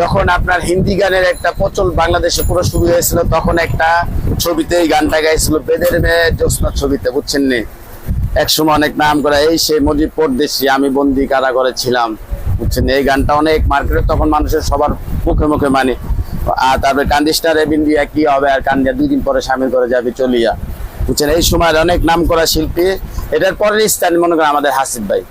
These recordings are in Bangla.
যখন আপনার হিন্দি গানের একটা প্রচল বাংলাদেশে পুরো শুরু হয়েছিল, তখন একটা ছবিতে এই গানটা গাইছিল বেদের মেয়ে জ্যোৎস্না ছবিতে, বুঝছেন নি? একসময় অনেক নাম করা, এই সে মজিব পরদেশি আমি বন্দি কারাগারে ছিলাম, বুঝছেন এই গানটা অনেক মার্কেটে তখন মানুষের সবার মুখে মুখে মানে। আর তারপরে কান্দিস্টার ইন্ডিয়া কি হবে? আর কান্দিয়া দুই দিন পরে সামিল করে যাবে, চলিয়া। বুঝছেন এই সময়ের অনেক নাম করা শিল্পী, এটার পরের স্থান মনে করেন আমাদের হাসিফ ভাই।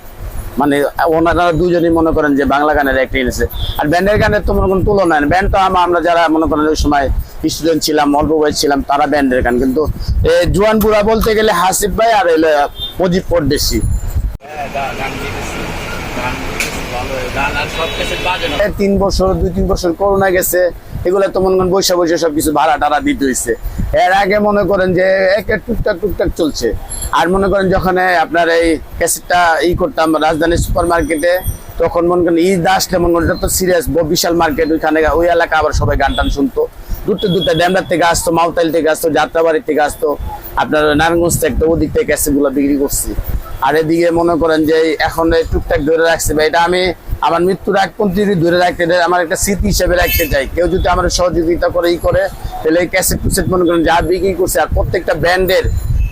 মানে ওনারা দুজনই মনে করেন যে বাংলা গানের একটা এনেছে আর ব্যান্ডের গানের তো মনে করেন তুলনা নেই ব্যান্ড তো আমরা যারা মনে করেন ওই সময় স্টুডেন্ট ছিলাম অল্প বয়স ছিলাম তারা ব্যান্ডের গান কিন্তু জুয়ান বুড়া বলতে গেলে হাসিফ ভাই আর এলো মজিব পরদেশি তিন বছর দুই তিন বছর করোনা গেছে এগুলো তো মনে করেন বৈশা বৈশা সবকিছু ভাড়া টাড়া দিতে হয়েছে এর আগে মনে করেন যে এক টুকটাক টুকটাক চলছে। আর মনে করেন যখন আপনার এই ক্যাসেটটা ই করতাম রাজধানী সুপার মার্কেটে তখন মনে করেন ঈদ আসলে মনে করেন তো সিরিয়াস বিশাল মার্কেট, ওইখানে ওই এলাকা আবার সবাই গান টান শুনতো। দূরতে দূরতে ড্যামরার থেকে আসতো মাউতাইল থেকে আসতো যাত্রাবাড়ি থেকে আসতো। আপনার নারায়ণগঞ্জ থেকে ওদিক থেকে ক্যাসেটগুলো বিক্রি করছি। আর এদিকে মনে করেন যে এখন টুকটাক ধরে রাখছে বা এটা আমি আমার মৃত্যুর আগ পর্যন্ত ধরে রাখতে চাই, আমার একটা স্মৃতি হিসেবে রাখতে চাই। কেউ যদি আমার সহযোগিতা করে ই করে তাহলে এই ক্যাসেট টুসেট মনে করেন যা বিক্রি করছে আর প্রত্যেকটা ব্র্যান্ডের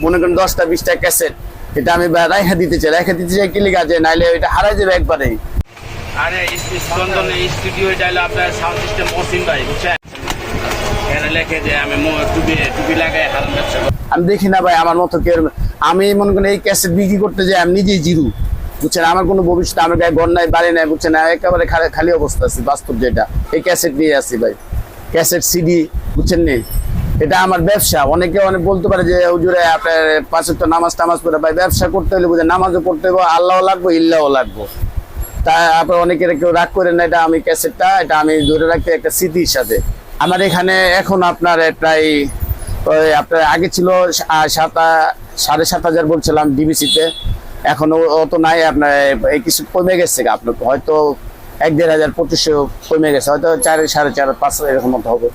মনে করেন দশটা বিশটা ক্যাসেট এটা আমি রেখে দিতে চাই। রেখে দিতে চাই কি লিখা যায় নাইলে এটা হারাই যাবে একবারেই আরে স্পন্দন স্টুডিও এটা হলো আপনার সাউন্ড সিস্টেম মসিন ভাই বুঝছেন। আমি দেখি না ভাই আমার মতো কেউ আমি মনে করেন এই ক্যাসেট বিক্রি করতে যাই আমি নিজেই জিরু। বুঝছেন, আমার কোনো ভবিষ্যৎ আমার গায়ে ঘর নাই, বাড়ি নাই, বুঝছেন একেবারে খালি- অবস্থা আছে, বাস্তব যেটা। এই ক্যাসেট নিয়ে আসি ভাই। ক্যাসেট সিডি বুঝছেন নি? এটা আমার ব্যবসা। অনেকে অনেক বলতে পারে যে, হুজুরে, আপনার পাঁচ তো নামাজ টামাজ পড়ে, ভাই, ব্যবসা করতে হলে বুঝে নামাজও পড়তে হবে আল্লাহও লাগবো, ইল্লাহও লাগবো। তা আপনার অনেকের কেউ রাগ করেন না, এটা আমি ক্যাসেটটা, এটা আমি ধরে রাখতে একটা স্মৃতি হিসাবে আমার এখানে এখন আপনার প্রায়, ওই আপনার আগে ছিল সাত সাড়ে সাত হাজার বলছিলাম ডিবিসিতে এখন অত নাই, আপনার এই কিছু কমে গেছে আপনার হয়তো এক দেড় হাজার, পঁচিশশো কমে গেছে, হয়তো চার, সাড়ে চার, পাঁচ, এরকম মতো হবে।